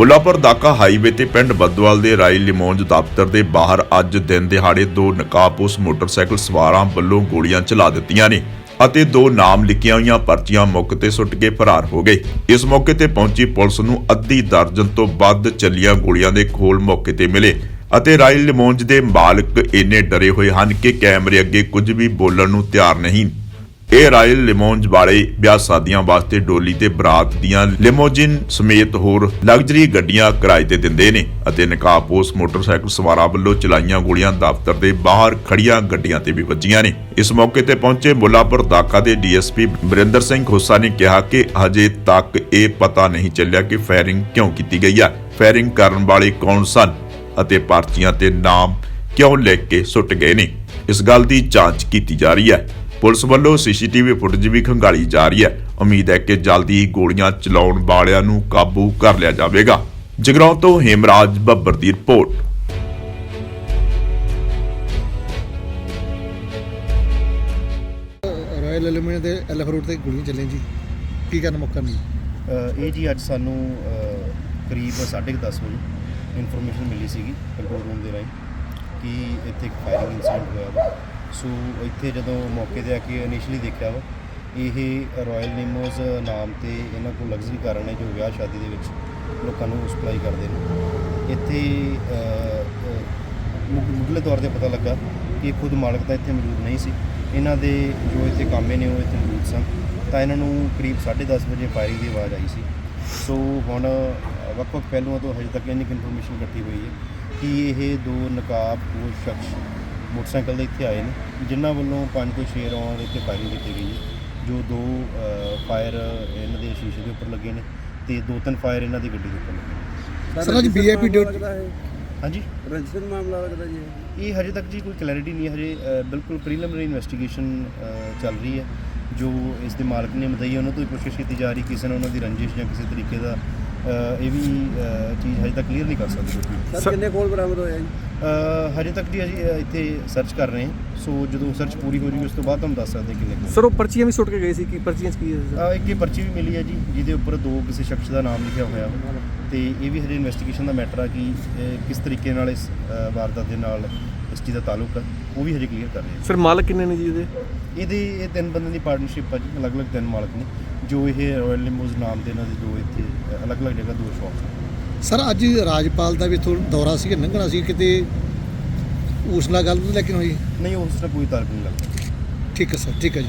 ਬੁੱਲਾਪੁਰ ਦਾਕਾ highway ਤੇ ਪਿੰਡ ਬੱਦਵਾਲ ਦੇ ਰਾਈ ਲਿਮੌਂਜ ਦਫ਼ਤਰ ਦੇ ਬਾਹਰ ਅੱਜ ਦਿਨ ਦਿਹਾੜੇ ਦੋ ਨਕਾਬਪੋਸ਼ ਮੋਟਰਸਾਈਕਲ ਸਵਾਰਾਂ ਵੱਲੋਂ ਗੋਲੀਆਂ ਚਲਾ ਦਿੱਤੀਆਂ ਨੇ ਅਤੇ ਦੋ ਨਾਮ ਲਿਖੀਆਂ ਹੋਈਆਂ ਪਰਚੀਆਂ ਮੁੱਕ ਤੇ ਸੁੱਟ ਕੇ ਫਰਾਰ ਹੋ ਗਏ। ਇਸ ਮੌਕੇ ਤੇ ਪਹੁੰਚੀ ਪੁਲਿਸ ਨੂੰ ਅੱਧੀ ਦਰਜਨ ਤੋਂ ਵੱਧ ਚੱਲੀਆਂ ਗੋਲੀਆਂ ਦੇ ਖੋਲ ਮੌਕੇ ਤੇ ਮਿਲੇ ਅਤੇ ਰਾਈ ਲਿਮੌਂਜ ਦੇ ਮਾਲਕ ਇੰਨੇ ਡਰੇ ਹੋਏ ਹਨ ਕਿ ਕੈਮਰੇ ਅੱਗੇ ਕੁਝ ਵੀ ਬੋਲਣ ਨੂੰ ਤਿਆਰ ਨਹੀਂ। ਇਹ ਰਾਇਲ ਲਿਮੋਂਜ ਵਾਲੇ ਵਿਆਹ ਸ਼ਾਦੀਆਂ ਵਾਸਤੇ ਡੋਲੀ ਤੇ ਬਰਾਤ ਦੀਆਂ ਲਿਮੋਜਿਨ ਸਮੇਤ ਹੋਰ ਲਗਜ਼ਰੀ ਗੱਡੀਆਂ ਕਿਰਾਏ ਤੇ ਦਿੰਦੇ ਨੇ ਅਤੇ ਨਕਾਬਪੋਸ਼ ਮੋਟਰਸਾਈਕਲ ਸਵਾਰਾਂ ਵੱਲੋਂ ਚਲਾਈਆਂ ਗੋਲੀਆਂ ਦਫ਼ਤਰ ਦੇ ਬਾਹਰ ਖੜੀਆਂ ਗੱਡੀਆਂ ਤੇ ਵੀ ਵੱਜੀਆਂ ਨੇ। ਇਸ ਮੌਕੇ ਤੇ ਪਹੁੰਚੇ ਮੁੱਲਾਪੁਰ ਦਾਖਾ ਦੇ ਡੀਐਸਪੀ ਬਰਿੰਦਰ ਸਿੰਘ ਖੋਸਾ ਨੇ ਕਿਹਾ ਕਿ ਹਜੇ ਤੱਕ ਇਹ ਪਤਾ ਨਹੀਂ ਚੱਲਿਆ ਕਿ ਫਾਇਰਿੰਗ ਕਿਉਂ ਕੀਤੀ ਗਈ ਹੈ ਫਾਇਰਿੰਗ ਕਰਨ ਵਾਲੇ ਕੌਣ ਸਨ ਅਤੇ ਪਰਚੀਆਂ ਤੇ ਨਾਮ ਕਿਉਂ ਲਿਖ ਕੇ ਸੁੱਟ ਗਏ ਨੇ। ਇਸ ਗੱਲ ਦੀ ਜਾਂਚ ਕੀਤੀ ਜਾ ਰਹੀ ਹੈ। ਪੁਲਿਸ ਵੱਲੋਂ ਸੀਸੀਟੀਵੀ ਫੁਟੇਜ ਵੀ ਖੰਗਾਲੀ ਜਾ ਰਹੀ ਹੈ। ਉਮੀਦ ਹੈ ਕਿ ਜਲਦੀ ਹੀ ਗੋਲੀਆਂ ਚਲਾਉਣ ਵਾਲਿਆਂ ਨੂੰ ਕਾਬੂ ਕਰ ਲਿਆ ਜਾਵੇਗਾ। ਜਗਰਾਉਂ ਤੋਂ ਹੇਮਰਾਜ ਬੱਬਰ ਦੀ ਰਿਪੋਰਟ। ਰਾਇਲ ਐਲੂਮੀਨੀਅਮ ਤੇ ਐਲਐਫ ਰੋਡ ਤੇ ਗੋਲੀਆਂ ਚੱਲੀਆਂ ਜੀ। ਕੀ ਕਰਨ ਮੌਕਾ ਨਹੀਂ? ਅ, ਇਹ ਜੀ ਅੱਜ ਸਾਨੂੰ ਅ, ਕਰੀਬ 10:30 ਵਜੇ ਇਨਫੋਰਮੇਸ਼ਨ ਮਿਲੀ ਸੀਗੀ ਕੰਟਰੋਲ ਰੂਮ ਦੇ ਰਾਹੀਂ ਕਿ ਇੱਥੇ ਇੱਕ ਫਾਇਰਿੰਗ ਇਨਸੀਡੈਂਟ ਹੋਇਆ ਵਾ। ਸੋ ਇੱਥੇ ਜਦੋਂ ਮੌਕੇ ਤੇ ਆ ਕੇ ਇਨੀਸ਼ੀਅਲੀ ਦੇਖਿਆ ਵਾ ਇਹ ਰਾਇਲ ਨਿਮੋਜ਼ ਨਾਮ ਤੇ ਇਹਨਾਂ ਕੋਲ ਲਗਜ਼ਰੀ ਕਾਰ ਨੇ ਜੋ ਵਿਆਹ ਸ਼ਾਦੀ ਦੇ ਵਿੱਚ ਲੋਕਾਂ ਨੂੰ ਸਪਲਾਈ ਕਰਦੇ ਨੇ। ਇੱਥੇ ਅ, ਅ, ਮੁੱਢਲੇ ਤੌਰ ਤੇ ਪਤਾ ਲੱਗਾ ਕਿ ਖੁਦ ਮਾਲਕ ਤਾਂ ਇੱਥੇ ਮੌਜੂਦ ਨਹੀਂ ਸੀ। ਇਹਨਾਂ ਦੇ ਜੋ ਇੱਥੇ ਕਾਮੇ ਨੇ ਉਹ ਇੱਥੇ ਮੌਜੂਦ ਸਨ। ਤਾਂ ਇਹਨਾਂ ਨੂੰ ਕਰੀਬ 10:30 ਵਜੇ ਫਾਇਰਿੰਗ ਦੀ ਆਵਾਜ਼ ਆਈ ਸੀ। ਸੋ ਹੁਣ ਵੱਖ-ਵੱਖ ਪਹਿਲੂਆਂ ਤੋਂ ਹਜੇ ਤੱਕ ਇੰਨੀ ਇਨਫੋਰਮੇਸ਼ਨ ਇਕੱਠੀ ਹੋਈ ਹੈ ਕਿ ਇਹ ਦੋ ਨਕਾਬ ਸ਼ਖਸ ਮੋਟਰਸਾਈਕਲ ਦੇ ਇੱਥੇ ਆਏ ਨੇ ਜਿਨ੍ਹਾਂ ਵੱਲੋਂ ਪੰਜ ਤੋਂ ਛੇ ਰੌਂਡ ਦੇ ਇੱਥੇ ਫਾਇਰਿੰਗ ਕੀਤੀ ਗਈ ਹੈ ਜੋ ਦੋ ਫਾਇਰ ਇਹਨਾਂ ਦੇ ਸ਼ੀਸ਼ੇ ਦੇ ਉੱਪਰ ਲੱਗੇ ਨੇ ਤੇ ਦੋ ਤਿੰਨ ਫਾਇਰ ਇਹਨਾਂ ਦੀ ਗੱਡੀ ਦੇ ਉੱਪਰ ਲੱਗੇ ਨੇ। ਸਰ ਅੱਜ ਵੀਆਈਪੀ ਡਿਊਟੀ ਹਾਂਜੀ? ਰਜਿਸਟਰ ਮਾਮਲਾ ਲੱਗਦਾ ਜੀ। ਇਹ ਹਜੇ ਤੱਕ ਜੀ ਕੋਈ ਕਲੈਰਿਟੀ ਨਹੀਂ ਹੈ ਹਜੇ ਬਿਲਕੁਲ ਪ੍ਰੀਲਿਮਿਨਰੀ ਇਨਵੈਸਟੀਗੇਸ਼ਨ ਚੱਲ ਰਹੀ ਹੈ। ਜੋ ਇਸ ਦੇ ਮਾਲਕ ਨੇ ਮਦਈ ਉਹਨਾਂ ਤੋਂ ਹੀ ਪੁੱਛਗਿੱਛ ਕੀਤੀ ਜਾ ਰਹੀ ਕਿਸੇ ਨੇ ਉਹਨਾਂ ਦੀ ਰੰਜਿਸ਼ ਜਾਂ ਕਿਸੇ ਤਰੀਕੇ ਦਾ ਇਹ ਵੀ ਚੀਜ਼ ਹਜੇ ਤੱਕ ਕਲੀਅਰ ਨਹੀਂ ਕਰ ਸਕਦੇ। ਸਰ ਕਿੰਨੇ ਕੋਲ ਬਰਾਮਦ ਹੋਇਆ ਜੀ? ਹਜੇ ਤੱਕ ਜੀ ਅਸੀਂ ਇੱਥੇ ਸਰਚ ਕਰ ਰਹੇ ਹਾਂ। ਸੋ ਜਦੋਂ ਸਰਚ ਪੂਰੀ ਹੋ ਜੂਗੀ ਉਸ ਤੋਂ ਬਾਅਦ ਤੁਹਾਨੂੰ ਦੱਸ ਸਕਦੇ ਕਿੰਨੇ ਕੁ। ਸਰ ਉਹ ਪਰਚੀਆਂ ਵੀ ਸੁੱਟ ਕੇ ਗਏ ਸੀ ਕਿ ਪਰਚੀਆਂ 'ਚ ਕੀ ਹੈ? ਇੱਕ ਇਹ ਪਰਚੀ ਵੀ ਮਿਲੀ ਹੈ ਜੀ ਜਿਹਦੇ ਉੱਪਰ ਦੋ ਕਿਸੇ ਸ਼ਖਸ ਦਾ ਨਾਮ ਲਿਖਿਆ ਹੋਇਆ। ਤੇ ਇਹ ਵੀ ਹਜੇ ਇਨਵੈਸਟੀਗੇਸ਼ਨ ਦਾ ਮੈਟਰ ਆ ਕਿ ਇਹ ਕਿਸ ਤਰੀਕੇ ਨਾਲ ਇਸ ਅ, ਵਾਰਦਾਤ ਦੇ ਨਾਲ ਇਸ ਚੀਜ਼ ਦਾ ਤਾਲੁਕ ਹੈ ਉਹ ਵੀ ਹਜੇ ਕਲੀਅਰ ਕਰ ਰਹੇ ਹਾਂ ਸਰ ਮਾਲਕ ਕਿੰਨੇ ਨੇ ਜੀ ਇਹਦੇ? ਇਹਦੇ ਇਹ ਤਿੰਨ ਬੰਦਿਆਂ ਦੀ ਪਾਰਟਨਰਸ਼ਿਪ ਆ ਜੀ ਅਲੱਗ-ਅਲੱਗ ਤਿੰਨ ਮਾਲਕ ਨੇ ਜੋ ਇਹ ਰਾਇਲ ਲਿਮੋਜ਼ ਨਾਮ ਦੇ ਇਹਨਾਂ ਦੇ ਦੋ ਇੱਥੇ ਅ, ਅਲੱਗ-ਅਲੱਗ ਜਗ੍ਹਾ ਦੋ ਸ਼ਾਪ ਸਰ ਅੱਜ ਰਾਜਪਾਲ ਦਾ ਵੀ ਥੋੜਾ ਦੌਰਾ ਸੀ ਲੰਘਣਾ ਸੀ ਕਿਤੇ? ਉਸ ਨਾਲ ਗੱਲ ਨਹੀਂ ਲੇਕਿਨ ਹੋਈ? ਨਹੀਂ ਉਸ ਨਾਲ ਕੋਈ ਤਾਲੁਕ ਨਹੀਂ ਲੱਗਦਾ। ਠੀਕ ਹੈ ਸਰ ਠੀਕ ਹੈ ਜੀ।